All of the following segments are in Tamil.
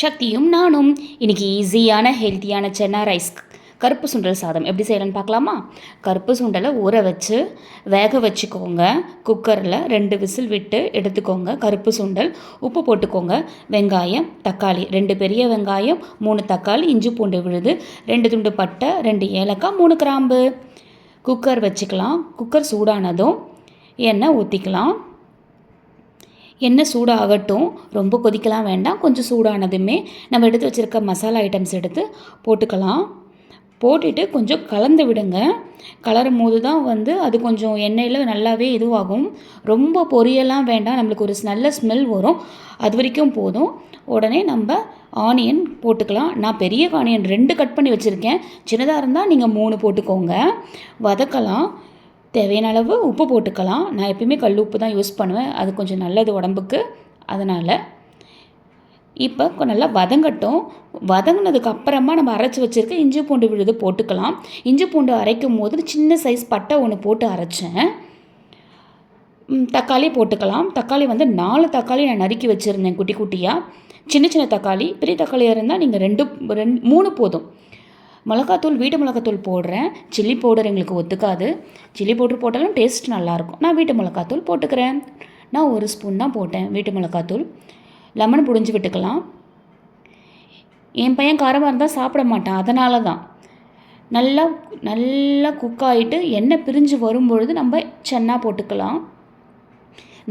சக்தியும் நானும். இன்றைக்கி ஈஸியான ஹெல்த்தியான சென்னா ரைஸ் கருப்பு சுண்டல் சாதம். எப்படி செய்யலான்னு பார்க்கலாமா? கருப்பு சுண்டலை ஊற வச்சு வேக வச்சுக்கோங்க. குக்கரில் ரெண்டு விசில் விட்டு எடுத்துக்கோங்க. கருப்பு சுண்டல் உப்பு போட்டுக்கோங்க. வெங்காயம் தக்காளி ரெண்டு பெரிய வெங்காயம் மூணு தக்காளி இஞ்சி பூண்டு விழுது ரெண்டு துண்டு பட்டை ரெண்டு ஏலக்காய் மூணு கிராம்பு. குக்கர் வச்சுக்கலாம். குக்கர் சூடானதும் எண்ணெய் ஊற்றிக்கலாம் எண்ணெய் சூடாகட்டும். ரொம்ப கொதிக்கலாம் வேண்டாம். கொஞ்சம் சூடானதுமே நம்ம எடுத்து வச்சுருக்க மசாலா ஐட்டம்ஸ் எடுத்து போட்டுக்கலாம். போட்டுட்டு கொஞ்சம் கலந்து விடுங்க. கலரும் போது தான் வந்து அது கொஞ்சம் எண்ணெயில் நல்லாவே இதுவாகும். ரொம்ப பொரியெல்லாம் வேண்டாம். நம்மளுக்கு ஒரு நல்ல ஸ்மெல் வரும். அது வரைக்கும் போதும். உடனே நம்ம ஆனியன் போட்டுக்கலாம். நான் பெரிய ஆனியன் ரெண்டு கட் பண்ணி வச்சுருக்கேன். சின்னதாக இருந்தால் நீங்கள் மூணு போட்டுக்கோங்க. வதக்கலாம். தேவையான அளவு உப்பு போட்டுக்கலாம். நான் எப்பயுமே கல் உப்பு தான் யூஸ் பண்ணுவேன். அது கொஞ்சம் நல்லது உடம்புக்கு. அதனால் இப்போ நல்லா வதங்கட்டும். வதங்கினதுக்கு அப்புறமா நம்ம அரைச்சி வச்சுருக்க இஞ்சி பூண்டு விழுது போட்டுக்கலாம். இஞ்சி பூண்டு அரைக்கும் போது சின்ன சைஸ் பட்டை ஒன்று போட்டு அரைச்சேன். தக்காளி போட்டுக்கலாம். தக்காளி வந்து நாலு தக்காளி நான் நறுக்கி வச்சுருந்தேன் குட்டி குட்டியாக சின்ன சின்ன தக்காளி. பெரிய தக்காளியாக இருந்தால் நீங்கள் ரெண்டு ரெண்டு மூணு போதும். மிளகாத்தூள் வீட்டு மிளகாத்தூள் போடுறேன். சில்லி பவுடர் எங்களுக்கு ஒத்துக்காது. சில்லி பவுடர் போட்டாலும் டேஸ்ட் நல்லாயிருக்கும். நான் வீட்டு மிளகாத்தூள் போட்டுக்கிறேன். நான் ஒரு ஸ்பூன் தான் போட்டேன் வீட்டு மிளகாத்தூள். லெமன் புழிஞ்சு விட்டுக்கலாம் என் பையன் காரமாக இருந்தால் சாப்பிட மாட்டான். அதனால தான். நல்லா நல்லா குக் ஆகிட்டு எண்ணெய் பிரிஞ்சு வரும்பொழுது நம்ம சென்னா போட்டுக்கலாம்.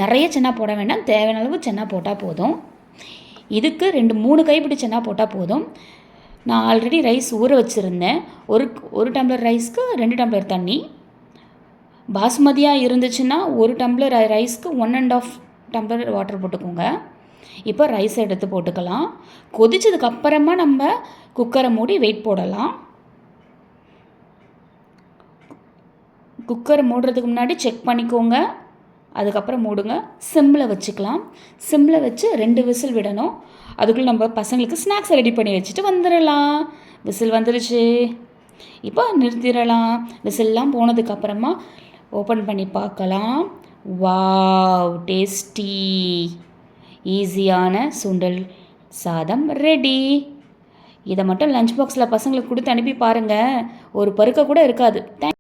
நிறைய சென்னா போட வேண்டாம். தேவையான அளவு சென்னா போட்டால் போதும். இதுக்கு ரெண்டு மூணு கைப்பிடி சென்னா போட்டால் போதும். நான் ஆல்ரெடி ரைஸ் ஊற வச்சுருந்தேன். ஒரு ஒரு டம்ளர் ரைஸ்க்கு ரெண்டு டம்ளர் தண்ணி. பாஸ்மதியாக இருந்துச்சுன்னா ஒரு டம்ளர் ரைஸ்க்கு one and half tumbler water போட்டுக்கோங்க. இப்போ ரைஸ் எடுத்து போட்டுக்கலாம். கொதிச்சதுக்கப்புறமா நம்ம குக்கரை மூடி வெயிட் போடலாம். குக்கரை மூடுறதுக்கு முன்னாடி செக் பண்ணிக்கோங்க. அதுக்கப்புறம் மூடுங்க. சிம்மில் வச்சுக்கலாம். சிம்மில் வச்சு ரெண்டு விசில் விடணும். அதுக்குள்ளே நம்ம பசங்களுக்கு ஸ்நாக்ஸ் ரெடி பண்ணி வச்சுட்டு வந்துடலாம் விசில் வந்துருச்சு. இப்போ நிறுத்திடலாம். விசில்லாம் போனதுக்கப்புறமா ஓப்பன் பண்ணி பார்க்கலாம். வாவ் டேஸ்டி ஈஸியான சுண்டல் சாதம் ரெடி இதை மட்டும் லஞ்ச் பாக்ஸில் பசங்களுக்கு கொடுத்து அனுப்பி பாருங்கள் ஒரு பருக்க கூட இருக்காது. தேங்க்